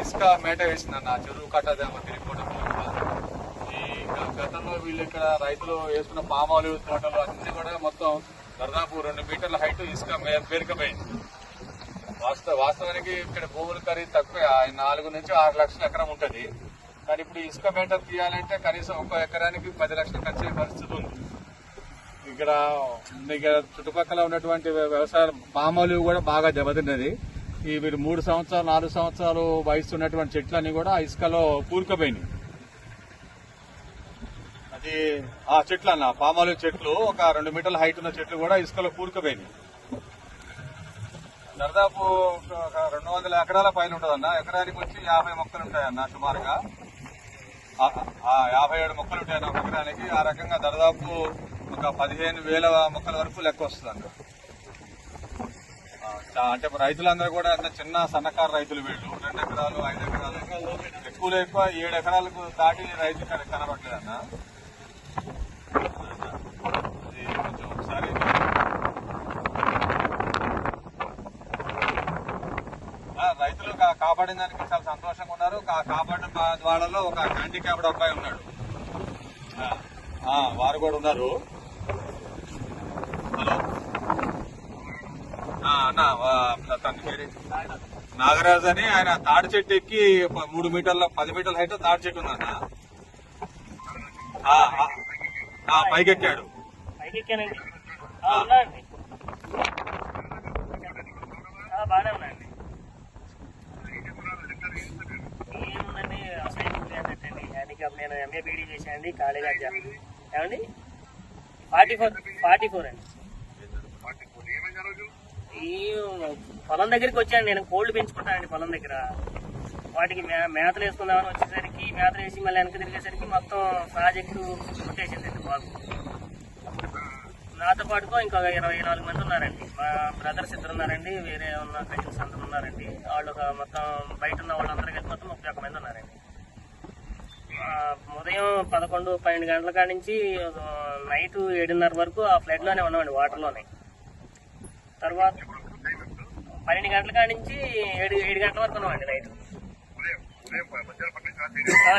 ఇసుక మేట వేసిందన్న. చెరువు కట్టదేమో తిరిగిపోవడం ఈ గతంలో వీళ్ళు ఇక్కడ రైతులు వేసుకున్న పామాలు తోటలు అన్ని కూడా మొత్తం దాదాపు రెండు మీటర్ల హైట్ ఇసుక మే- వాస్తవ వాస్తవానికి ఇక్కడ భూములు ఖరీదు తక్కువ. నాలుగు నుంచి ఆరు లక్షల ఎకరం ఉంటది. కానీ ఇప్పుడు ఇసుక మేట తీయాలంటే కనీసం ఒక ఎకరానికి పది లక్షలు ఖర్చు అయ్యే పరిస్థితి ఉంది. ఇక్కడ ఇక్కడ చుట్టుపక్కల ఉన్నటువంటి వ్యవసాయ పామాలు కూడా బాగా దెబ్బతిన్నది. ఈ మీరు మూడు సంవత్సరాలు నాలుగు సంవత్సరాలు వయసు ఉన్నటువంటి చెట్లన్నీ కూడా ఇసుకలో కూరుకుపోయినాయి. అది ఆ చెట్లు అన్న పామాలు చెట్లు ఒక రెండు మీటర్ల హైట్ ఉన్న చెట్లు కూడా ఇసుకలో కూరుకుపోయినాయి. దాదాపు ఒక రెండు వందల ఎకరాల పైన ఉంటుందన్న ఎకరానికి వచ్చి యాభై మొక్కలు ఉంటాయన్న సుమారుగా. యాభై ఏడు మొక్కలు ఉంటాయన్న ఒక ఎకరానికి ఆ రకంగా దాదాపు ఒక పదిహేను వేల మొక్కల వరకు లెక్క వస్తుంది అంటే రైతులందరూ కూడా అంత చిన్న సన్నకారు రైతులు వీళ్ళు. రెండు ఎకరాలు ఐదు ఎకరాలు ఎక్కువలో ఎక్కువ ఏడు ఎకరాలకు దాటి రైతు కనబడలేదన్నా కనబడలేదు అన్న అది కొంచెం ఒకసారి ఆ, రైతులు కాపాడిన దానికి చాలా సంతోషంగా ఉన్నారు. కాపాడిన వాళ్ళలో ఒక హ్యాండిక్యాప్డ్ అబ్బాయి ఉన్నాడు. వారు కూడా ఉన్నారు. హలో. ఆ, అన్న ఆ, తన పేరు నాగరాజు అని ఆయన తాడి చెట్టు ఎక్కి మూడు మీటర్ల పది మీటర్ల హైట్ తాడి చెట్టు ఉందన్న. పైకెక్కాడు. పైకి ఎక్కానండి ఆ, ఉన్నాయండి ఆ, బాగానే ఉన్నాయండి ఏముందండి అసైన్మెంట్ ఏంటంటే హ్యాండిక్యాప్ నేను ఎంఏ బీడీ చేశానండి కాలేజ్ ఏమండి? ఫార్టీ ఫోర్ ఫార్టీ ఫోర్ అండి. ఈ పొలం దగ్గరికి వచ్చాను నేను కోళ్ళు పెంచుకుంటానండి పొలం దగ్గర. వాటికి మే- మేతలు వేసుకుందామని వచ్చేసరికి మేతలు వేసి మళ్ళీ వెనక తిరిగేసరికి మొత్తం ప్రాజెక్టు కొట్టేసిందండి బాబు. నాతో పాటుగా ఇంకా ఇరవై నాలుగు మంది ఉన్నారండి. మా బ్రదర్స్ ఇద్దరు ఉన్నారండి వేరే ఉన్న కజిన్స్ అందరు ఉన్నారండి. వాళ్ళు ఒక మొత్తం బయట ఉన్న వాళ్ళందరూ కలిసి మొత్తం ముప్పై ఒక్క మంది ఉన్నారండి. ఉదయం పదకొండు పన్నెండు గంటల కాడి నుంచి నైట్ ఏడున్నర వరకు ఆ ఫ్లడ్లోనే ఉన్నామండి వాటర్లోనే తర్వాత పన్నెండు గంటల కాడ నుంచి ఏడు ఏడు గంటల వరకు ఉన్నామండి నైట్.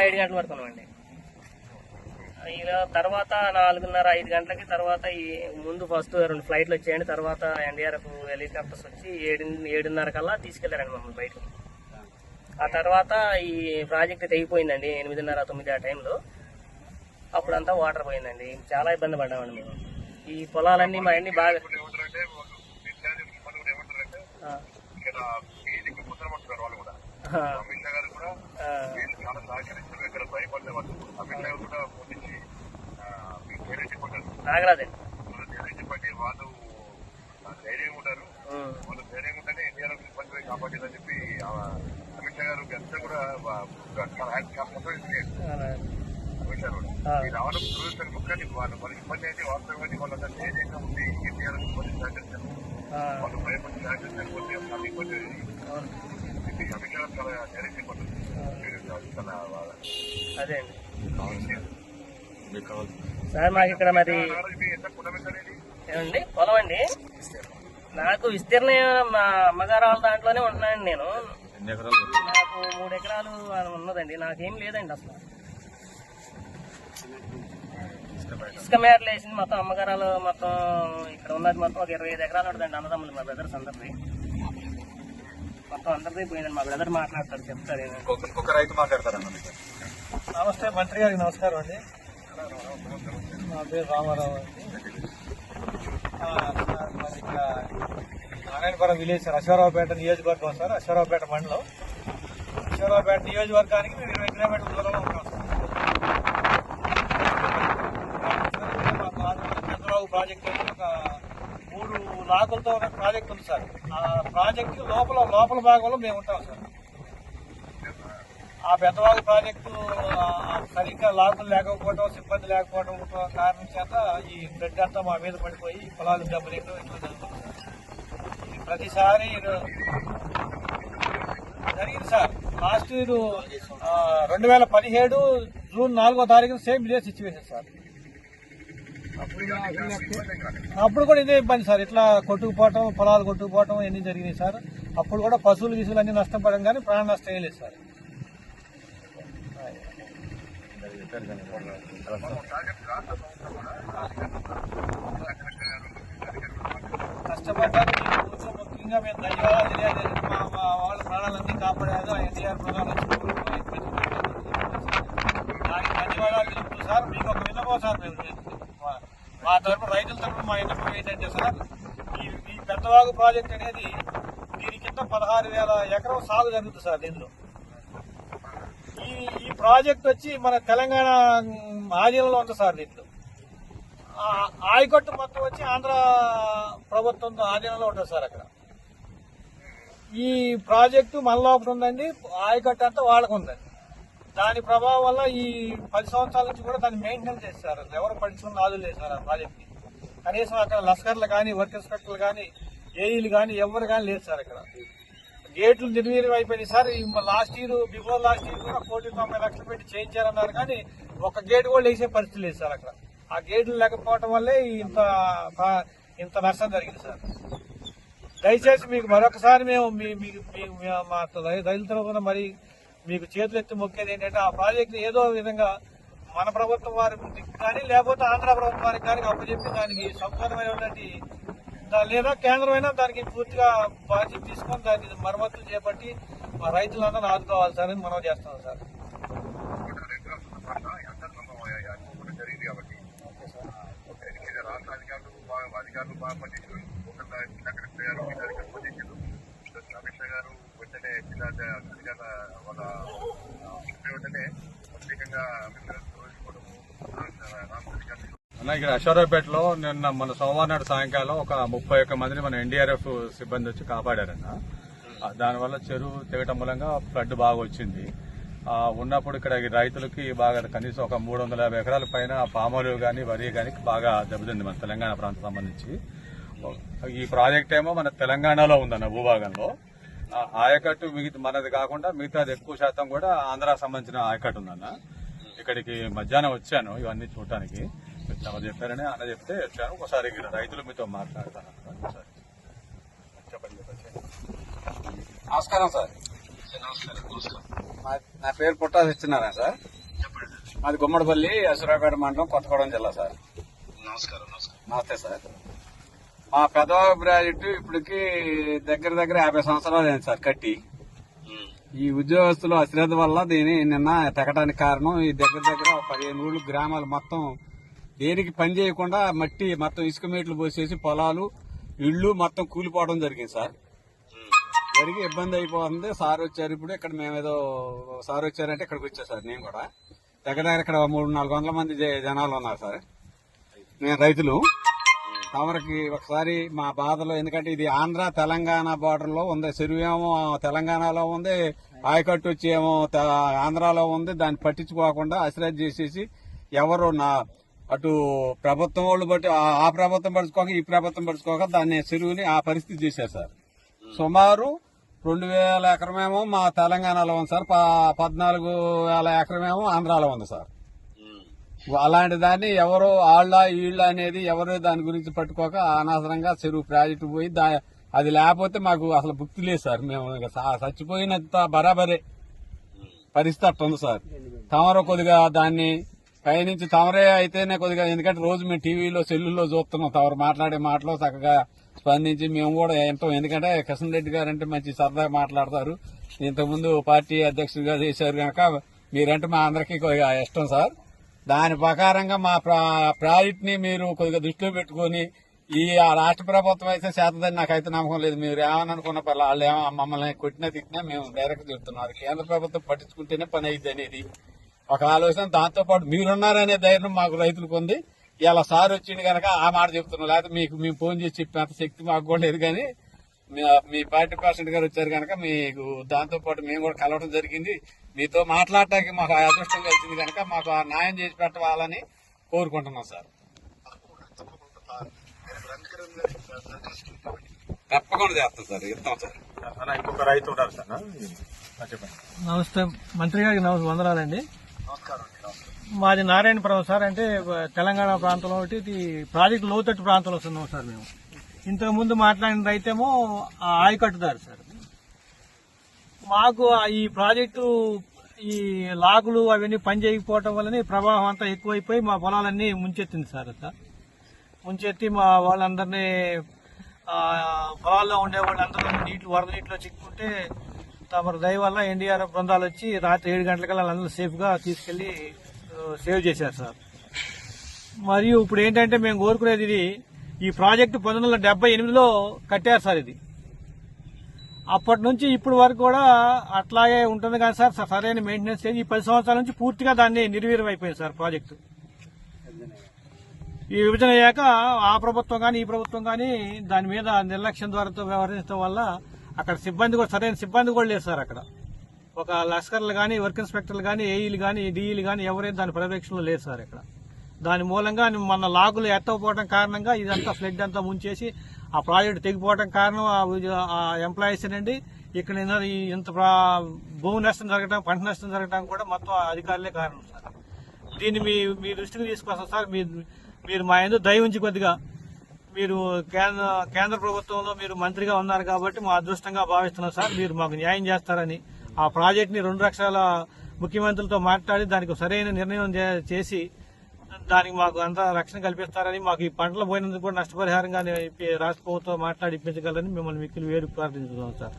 ఏడు గంటల వరకు ఉన్నామండి. ఇలా తర్వాత నాలుగున్నర ఐదు గంటలకి తర్వాత ఈ ముందు ఫస్ట్ రెండు ఫ్లైట్లు వచ్చాయండి. తర్వాత ఎన్డీఆర్ఎఫ్ హెలికాప్టర్స్ వచ్చి ఏడు ఏడున్నర కల్లా తీసుకెళ్ళారండి మమ్మల్ని బయటకు. ఆ తర్వాత ఈ ప్రాజెక్ట్ తెగిపోయిందండి ఎనిమిదిన్నర తొమ్మిది ఆ టైంలో. అప్పుడంతా వాటర్ పోయిందండి. చాలా ఇబ్బంది పడ్డామండి మేము. ఈ పొలాలన్నీ మా అన్ని బాగా. నాగరాజండి వాళ్ళు ధైర్యం ఉంటారు. వాళ్ళు ధైర్యం ఉంటేనే ఇండియాలో ఇబ్బంది కాపాడేదని చెప్పి ఆ, అమిత్ షా గారు అంతా కూడా రావడం దురదృష్టం కానీ వాళ్ళు వాళ్ళకి ఇబ్బంది అయితే వాస్తవంగా వాళ్ళంతా ధైర్యంగా ఉండి ఇండియాలో ఇబ్బంది సహకరించారు. వాళ్ళు భయపడి సహకరించారు ఇబ్బంది గారు చాలా చెప్పారు చాలా అదే అండి. సార్ మాకు ఇక్కడ మరి ఎంత ఏమండి? పొలం అండి? నాకు విస్తీర్ణం మా అమ్మగారు వాళ్ళ దాంట్లోనే ఉంటున్నానండి నేను. ఎన్ని ఎకరాలు నాకు మూడు ఎకరాలు ఉన్నదండి. నాకేం లేదండి అసలు. ఇసుక మేరలు వేసింది మొత్తం అమ్మగారాలు మొత్తం ఇక్కడ ఉన్నది మొత్తం ఒక ఇరవై ఐదు ఎకరాలు ఉంటుందండి అన్నదమ్ములు మా బ్రదర్స్ అందరిది. మొత్తం అందరిది పోయిందండి. మా బ్రదర్ మాట్లాడతారు చెప్తారు రైతు మాట్లాడతారన్న మీకు? నమస్తే మంత్రి గారికి నమస్కారం అండి. నా పేరు రామారావు అండి. నారాయణపురం విలేజ్ సార్ అశ్వరావుపేట నియోజకవర్గం సార్ అశ్వరావుపేట మండలం. అశ్వరావుపేట నియోజకవర్గానికి మేము ఇరవై కిలోమీటర్ల దూరంలో ఉంటాం సార్. చంద్రబాబు ప్రాజెక్ట్ ఒక మూడు లాకులతో ఉన్న ప్రాజెక్ట్ ఉంది సార్. ఆ ప్రాజెక్టు లోపల లోపల భాగంలో మేము ఉంటాం సార్. ఆ పెద్దవాగు ప్రాజెక్టు సరిగ్గా లాకులు లేకపోవడం సిబ్బంది లేకపోవడం కారణం చేత ఈ బ్లడ్ అంతా మా మీద పడిపోయి పొలాలు దెబ్బతింటూ ఇట్లా జరుగుతుంది ప్రతిసారి జరిగింది సార్ లాస్ట్ ఇయర్ రెండు వేల పదిహేడు జూన్ నాలుగో తారీఖున సేమ్ ఇదే సిచ్యువేషన్ సార్ అప్పుడు కూడా ఇదే ఇబ్బంది సార్ ఇట్లా కొట్టుకుపోవటం పొలాలు కొట్టుకుపోవటం ఇవన్నీ జరిగినాయి సార్ అప్పుడు కూడా పశువులు గిసులు అన్ని నష్టపడం కానీ ప్రాణ నష్టం ఏం లేదు సార్ కష్టపడ్డారు కొంచెం ముఖ్యంగా మేము ధన్యవాదాలు తెలియాలి మా మా వాళ్ళ ప్రాణాలన్నీ కాపాడారు ఆ ఎన్టీఆర్ ప్రధాన దానికి ధన్యవాదాలు తెలుపుతూ సార్ మీకు ఒక విన్నపం సార్ మా- తరపు రైతుల తరపు మా విన్నపం ఏంటంటే సార్ ఈ పెద్దవాగు ప్రాజెక్ట్ అనేది దీని కింద పదహారు వేల ఎకరం సాగు జరుగుతుంది సార్ దీనిలో ఈ ఈ ప్రాజెక్ట్ వచ్చి మన తెలంగాణ ఆధీనంలో ఉంది సార్ దీంట్లో. ఆయకట్టు మొత్తం వచ్చి ఆంధ్ర ప్రభుత్వం ఆధీనంలో ఉంటుంది సార్ అక్కడ. ఈ ప్రాజెక్టు మనలో ఒకటి ఉందండి ఆయకట్టు అంతా వాళ్ళకు ఉందండి. దాని ప్రభావం వల్ల ఈ పది సంవత్సరాల నుంచి కూడా దాన్ని మెయింటెనెన్స్ చేస్తారు ఎవరు పట్టించుకున్న నాదులు లేదు సార్ ఆ ప్రాజెక్ట్ కనీసం అక్కడ లస్కర్లు కానీ వర్కర్స్ కట్టలు కానీ ఏఈలు కానీ ఎవరు కానీ లేదు సార్ అక్కడ. గేట్లు నిర్వీర్యం అయిపోయినాయి sir. Last year before last year కూడా కోటి తొంభై లక్షలు పెట్టి చేయించారన్నారు కానీ ఒక గేట్ కూడా వేసే పరిస్థితి లేదు సార్ అక్కడ. ఆ గేట్లు లేకపోవటం వల్లే ఇంత ఇంత నష్టం జరిగింది సార్. దయచేసి మీకు మరొకసారి మేము మీకు మీ- మా రైతు తరఫున మరి మీకు చేతులు ఎత్తి మొక్కేది ఏంటంటే ఆ ప్రాజెక్ట్ ఏదో విధంగా మన ప్రభుత్వం వారికి కానీ లేకపోతే ఆంధ్ర ప్రభుత్వం వారికి కానీ అప్పచెప్పి దానికి సంపూర్ణమైనటువంటి దా- లేదా కేంద్రమైనా దానికి పూర్తిగా బాధ్యత తీసుకొని దాన్ని మరమ్మతులు చేపట్టి మా రైతులందరూ ఆదుకోవాలి సార్ అని మనం చేస్తున్నాం సార్ జరిగింది కాబట్టి ఇది రాష్ట్ర అధికారులు విషయాలు బాగా పనిచేసారు ఒక జిల్లా కలెక్టర్ గారు జిల్లా అధికారులు పనిచేసారు అమిత్ షా గారు వెంటనే జిల్లా జిల్లాల వాళ్ళ వెంటనే ప్రత్యేకంగా అన్న ఇక్కడ అశ్వరావుపేటలో నిన్న మన సోమవారం నాడు సాయంకాలం ఒక ముప్పై ఒక్క మందిని మన ఎన్డీఆర్ఎఫ్ సిబ్బంది వచ్చి కాపాడారన్న. దానివల్ల చెరువు తెగటం మూలంగా ఫ్లడ్ బాగా వచ్చింది. ఉన్నప్పుడు ఇక్కడ ఈ రైతులకి బాగా కనీసం ఒక మూడు వందల యాభై ఎకరాల పైన పామాలు కానీ వరి కానీ బాగా దెబ్బతింది మన తెలంగాణ ప్రాంతం సంబంధించి. ఈ ప్రాజెక్ట్ ఏమో మన తెలంగాణలో ఉందన్న భూభాగంలో. ఆ ఆయకట్టు మిగతా మనది కాకుండా మిగతాది ఎక్కువ శాతం కూడా ఆంధ్ర సంబంధించిన ఆయకట్టు ఉందన్న. ఇక్కడికి మధ్యాహ్నం వచ్చాను ఇవన్నీ చూడటానికి. ఎవరు చెప్పారని అన్న చెప్తే వచ్చాను. ఒకసారి రైతులు మీతో మాట్లాడతాను. ఒకసారి. చెప్పండి నమస్కారం సార్. నమస్కారం. నా పేరు పుట్టా సత్యనారాయణ సార్? మాది గుమ్మడిపల్లి అసురాపేట మండలం కొత్తగూడెం జిల్లా సార్. నమస్కారం నమస్కారం. నమస్తే సార్. మా పెదవాగు ప్రాజెక్టు ఇప్పటికి దగ్గర దగ్గర యాభై సంవత్సరాలు అయింది సార్ కట్టి. ఈ ఉద్యోగస్తుల అశ్రద్ధ వల్ల దీని నిన్న తెగడానికి కారణం ఈ దగ్గర దగ్గర పదిహేను ఊళ్ళు గ్రామాలు మొత్తం దేనికి పని చేయకుండా మట్టి మొత్తం ఇసుక మీటలు పోసేసి పొలాలు ఇళ్ళు మొత్తం కూలిపోవడం జరిగింది సార్. జరిగి ఇబ్బంది అయిపోతుంది. సార్ వచ్చారు ఇప్పుడు ఇక్కడ మేమేదో సార్ వచ్చారంటే ఇక్కడికి వచ్చా సార్ నేను కూడా. దగ్గర దగ్గర ఇక్కడ మూడు నాలుగు వందల మంది జనాలు ఉన్నారు సార్. నేను రైతులు. తమరికి ఒకసారి మా బాధలో ఎందుకంటే ఇది ఆంధ్ర తెలంగాణ బార్డర్లో ఉంది చెరువు ఏమో తెలంగాణలో ఉంది ఆయకట్టు వచ్చి ఏమో ఆంధ్రాలో ఉంది. దాన్ని పట్టించుకోకుండా అశ్రద్ధ చేసేసి ఎవరు నా అటు ప్రభుత్వం వాళ్ళు బట్టి ఆ- ఆ ప్రభుత్వం పడుచుకోక ఈ ప్రభుత్వం పడుచుకోక దాన్ని చెరువుని ఆ పరిస్థితి చేశారు సార్. సుమారు రెండు వేల ఎకరమేమో మా తెలంగాణలో ఉంది సార్. పద్నాలుగు వేల ఎకరమేమో ఆంధ్రాలో ఉంది సార్. అలాంటి దాన్ని ఎవరు ఆళ్ళ ఈళ్ళ అనేది ఎవరు దాని గురించి పట్టుకోక అనవసరంగా చెరువు ప్రాజెక్టు పోయి దా అది లేకపోతే మాకు అసలు భుక్తి లేదు సార్. మేము చచ్చిపోయినంత బరాబరే పరిస్థితి అట్ట ఉంది సార్. తమరు కొద్దిగా దాన్ని పైనుంచి తమరే అయితేనే కొద్దిగా ఎందుకంటే రోజు మేము టీవీలో సెల్లుల్లో చూస్తున్నాం. తమరు మాట్లాడే మాటలు చక్కగా స్పందించి మేము కూడా ఏంటో ఎందుకంటే కిషన్ రెడ్డి గారు అంటే మంచి సరదాగా మాట్లాడతారు. ఇంతకుముందు పార్టీ అధ్యక్షుడిగా చేశారు కనుక మీరంటే మా అందరికీ కొద్దిగా ఇష్టం సార్. దాని ప్రకారంగా మా ప్రాజెక్ట్ని ప్రాజెక్ట్ని మీరు కొద్దిగా దృష్టిలో పెట్టుకొని ఈ ఆ రాష్ట్ర ప్రభుత్వం అయితే చేతదని నాకైతే నమ్మకం లేదు. మీరు ఏమని అనుకున్న వాళ్ళు ఏమో మమ్మల్ని కొట్టినా తిట్టినా మేము డైరెక్ట్ చెప్తున్నారు కేంద్ర ప్రభుత్వం పట్టించుకుంటేనే పని అయింది అనేది ఒక ఆలోచన. దాంతో పాటు మీరున్నారనే ధైర్యం మాకు రైతులకు ఉంది. ఇలా సార్ వచ్చింది కనుక ఆ మాట చెప్తున్నాం. లేకపోతే మీకు మేము ఫోన్ చేసి చెప్పేంత శక్తి మాకు కూడా లేదు కానీ మీ- మీ పార్టీ ప్రెసిడెంట్ గారు వచ్చారు కనుక మీకు దాంతో పాటు మేము కూడా కలవడం జరిగింది. మీతో మాట్లాడటానికి మాకు ఆ అదృష్టం కలిసింది కనుక మాకు ఆ న్యాయం చేసి పెట్టవాలని కోరుకుంటున్నాం సార్. తప్పకుండా చేస్తాం సార్. ఇస్తాం సార్. ఇంకొక రైతు ఉన్నారు సార్ చెప్పండి. నమస్తే. మంత్రి గారికి నమస్తే. వందనాలండి. మాది నారాయణపురం సార్ అంటే తెలంగాణ ప్రాంతంలో ఒకటి ఇది ప్రాజెక్టు లోతట్టు ప్రాంతంలో వస్తున్నాం సార్ మేము. ఇంతకు ముందు మాట్లాడిన రైతేమో ఆ ఆయకట్టుదారు సార్. మాకు ఈ ప్రాజెక్టు ఈ లాగులు అవన్నీ పనిచేయకపోవటం వల్లనే ప్రవాహం అంతా ఎక్కువైపోయి మా పొలాలన్నీ ముంచెత్తింది సార్ అంతా. ముంచెత్తి మా వాళ్ళందరినీ పొలాల్లో ఉండే వాళ్ళందరూ నీటిలో వరద నీటిలో చిక్కుంటే తమరు దయ వల్ల ఎన్డీఆర్ఎఫ్ బృందాలు వచ్చి రాత్రి ఏడు గంటలకల్లా వాళ్ళందరూ సేఫ్గా తీసుకెళ్ళి సేవ్ చేశారు సార్. మరియు ఇప్పుడు ఏంటంటే మేము కోరుకునేది ఇది ఈ ప్రాజెక్టు పంతొమ్మిది వందల డెబ్బై ఎనిమిదిలో కట్టారు సార్ ఇది. అప్పటి నుంచి ఇప్పటి వరకు కూడా అట్లాగే ఉంటుంది కానీ సార్ సరైన మెయింటెనెన్స్ లేదు. ఈ పది సంవత్సరాల నుంచి పూర్తిగా దాన్ని నిర్వీర్యం అయిపోయింది సార్ ప్రాజెక్టు. ఈ విభజన అయ్యాక ఆ ప్రభుత్వం కానీ ఈ ప్రభుత్వం కానీ దాని మీద నిర్లక్ష్యం ద్వారా వ్యవహరించడం వల్ల అక్కడ సిబ్బంది కూడా సరైన సిబ్బంది కూడా లేదు సార్ అక్కడ. ఒక లష్కర్లు కానీ వర్క్ ఇన్స్పెక్టర్లు కానీ ఏఈలు కానీ డిఈలు కానీ ఎవరైనా దాని పర్యవేక్షణలో లేదు సార్ ఇక్కడ. దాని మూలంగా మన లాగులు ఎత్తకపోవడం కారణంగా ఇదంతా ఫ్లడ్ అంతా ముంచేసి ఆ ప్రాజెక్ట్ తెగిపోవడం కారణం ఆ ఎంప్లాయీస్ అండి ఇక్కడ ఉన్న ఇంత ప్రా- భూమి నష్టం జరగడం పంట నష్టం జరగడం కూడా మొత్తం అధికారులే కారణం సార్. దీన్ని మీ మీ దృష్టికి తీసుకొస్తాం సార్. మీరు మీరు మా ఎందుకు దయ ఉంచి కొద్దిగా మీరు కేంద్ర కేంద్ర ప్రభుత్వంలో మీరు మంత్రిగా ఉన్నారు కాబట్టి మా అదృష్టంగా భావిస్తున్నాం సార్. మీరు మాకు న్యాయం చేస్తారని ఆ ప్రాజెక్ట్ని రెండు లక్షల ముఖ్యమంత్రులతో మాట్లాడి దానికి సరైన నిర్ణయం చేసి దానికి మాకు అంతా రక్షణ కల్పిస్తారని మాకు ఈ పంటలు పోయినందుకు కూడా నష్టపరిహారంగా రాష్ట్ర ప్రభుత్వం మాట్లాడి ఇప్పించగలని మిమ్మల్ని మిక్కిలి వేరు ప్రార్థించుతున్నాం సార్.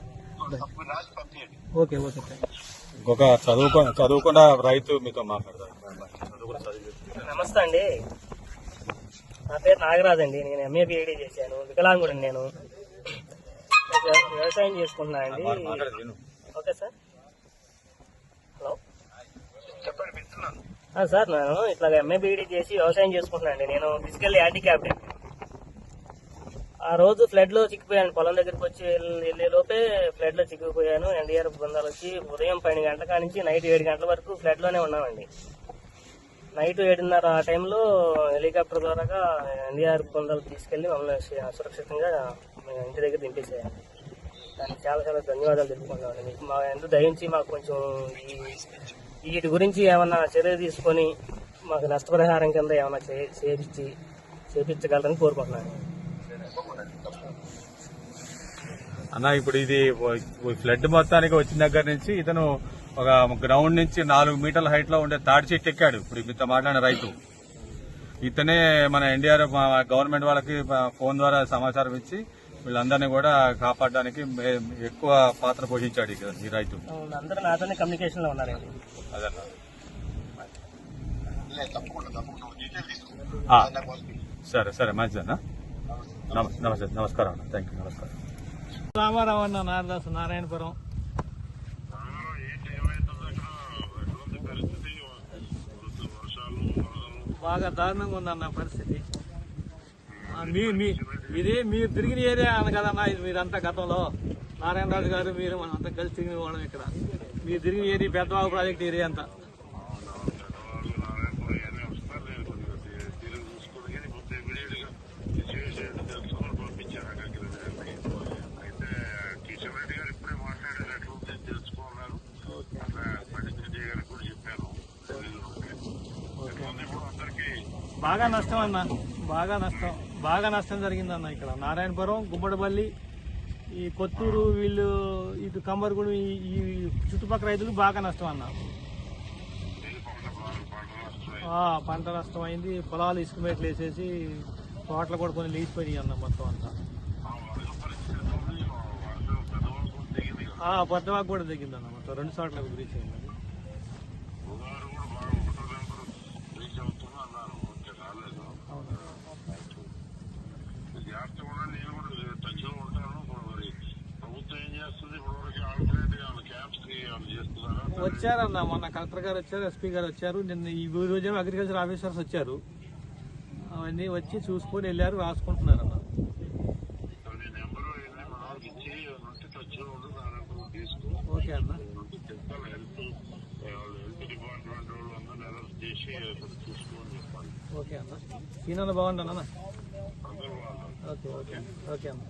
Okay okay. ఇంకొక చదువుకో చదువుకున్న రైతు మీతో మాట్లాడతారు నమస్తే అండి. నా పేరు నాగరాజ్ అండి నేను ఎంఏ బిఐడి చేశాను. వికలాంగుడిని నేను. వ్యవ- వ్యవసాయం చేసుకుంటున్నా అండి. Okay sir. హలో. సార్ నేను ఇట్లా ఎంఏ బిఈడి చేసి వ్యవసాయం చేసుకుంటున్నా అండి. నేను ఫిజికల్ హ్యాండిక్యాప్డ్. ఆ రోజు ఫ్లడ్లో చిక్కిపోయాను. పొలం దగ్గరికి వచ్చి వెళ్- వెళ్ళే లోపే ఫ్లడ్లో చిక్కిపోయాను. ఎన్డీఆర్ఎఫ్ బృందాలు వచ్చి ఉదయం పన్నెండు గంటల నుంచి నైట్ ఏడు గంటల వరకు ఫ్లడ్లోనే ఉన్నామండి. నైట్ ఏడున్నర ఆ టైంలో హెలికాప్టర్ ద్వారా ఎన్డీఆర్ బృందాలు తీసుకెళ్ళి మమ్మల్ని సురక్షితంగా మేము ఇంటి దగ్గర దింపేసేయాలి దానికి చాలా చాలా ధన్యవాదాలు తెలుపుకుంటామండి మీకు మా ఎంత దయించి మాకు కొంచెం ఈ వీటి గురించి ఏమన్నా చర్య తీసుకొని మాకు నష్టపరిహారం కింద ఏమన్నా చేపించి చేపించగలరని కోరుకుంటున్నాను. అన్న ఇప్పుడు ఇది ఫ్లడ్ మొత్తానికి వచ్చిన దగ్గర నుంచి ఇతను ఒక గ్రౌండ్ నుంచి నాలుగు మీటర్ల హైట్లో ఉండే తాడి చెట్టు ఎక్కాడు. ఇప్పుడు మీతో మాట్లాడిన రైతు. ఇతనే మన ఎన్డీఆర్ఎఫ్ గవర్నమెంట్ వాళ్ళకి ఫోన్ ద్వారా సమాచారం ఇచ్చి వీళ్ళందరినీ కూడా కాపాడడానికి ఎక్కువ పాత్ర పోషించాడు ఇక ఈ రైతు. కమ్యూనికేషన్లో అదన్నా. సరే సరే మంచిదన్నా నమ- నమస్తే నమస్కారం అన్న. థ్యాంక్ యూ నమస్కారం. రామారావు అన్న నారదాసు నారాయణపురం. బాగా దారుణంగా ఉందన్న పరిస్థితి. మీ మీ ఇది మీరు తిరిగిన ఏరియా అన్న కదన్నా ఇది మీరంతా గతంలో. నారాయణరాజు గారు మీరు మనం అంతా కలిసి తిరిగిన వాళ్ళం ఇక్కడ. మీరు తిరిగిన ఏరియా పెద్దవాగు ప్రాజెక్ట్ ఏరియా అంతా పెద్దవాళ్ళు నారాయణపురం ఇవన్నీ వస్తారు నేను కొద్దిగా తీ- తీరు చూసుకుని కానీ మొత్తం ఇమీడియట్గా సిచ్యువేషన్ తెలుసుకొని పంపించారు అక్కడికి అయితే కిషన్ రెడ్డి గారు ఇప్పుడే మాట్లాడేటట్లు నేను తెలుసుకున్నాను అట్లా పండిత విజయ్ గారికి కూడా చెప్పాను ఎట్లుంది ఇప్పుడు అందరికీ బాగా నష్టం అన్న. బాగా నష్టం. బాగా నష్టం జరిగిందన్న ఇక్కడ. నారాయణపురం గుమ్మడిపల్లి ఈ కొత్తూరు వీళ్ళు ఇటు కంబరగూడు ఈ- చుట్టుపక్కల రైతులు బాగా నష్టం అన్న. పంట నష్టం అయింది పొలాలు ఇసుకమేట్లు వేసేసి తోటలు కూడా కొన్ని లీసిపోయినాయి అన్న మొత్తం అంతా. కూడా పెద్దవాకు కూడా తగ్గిందన్న మొత్తం. రెండు చోట్ల గురించి అయింది ఉగారు కూడా బాగా ఒకటో నెంబర్ రీచ్ అవుతుంది అన్నారు ఓకే రాలేదు జాగ్రత్త కూడా నేను కూడా టచ్లో ఉంటాను ఇప్పుడు మరి ప్రభుత్వం ఏం చేస్తుంది ఇప్పుడు వరకు ఆల్టర్నేట్ ఏమైనా క్యాంప్స్కి ఏమైనా చేస్తున్నారా వచ్చారన్న మొన్న కలెక్టర్ గారు వచ్చారు ఎస్పీ గారు వచ్చారు. నిన్న ఈ రోజు అగ్రికల్చర్ ఆఫీసర్స్ వచ్చారు. అవన్నీ వచ్చి చూసుకొని వెళ్ళారు రాసుకుంటున్నారన్న. ఓకే అన్న. ఓకే అన్న. సీనన్న బాగుండన్న ఓకే ఓకే ఓకే అన్న.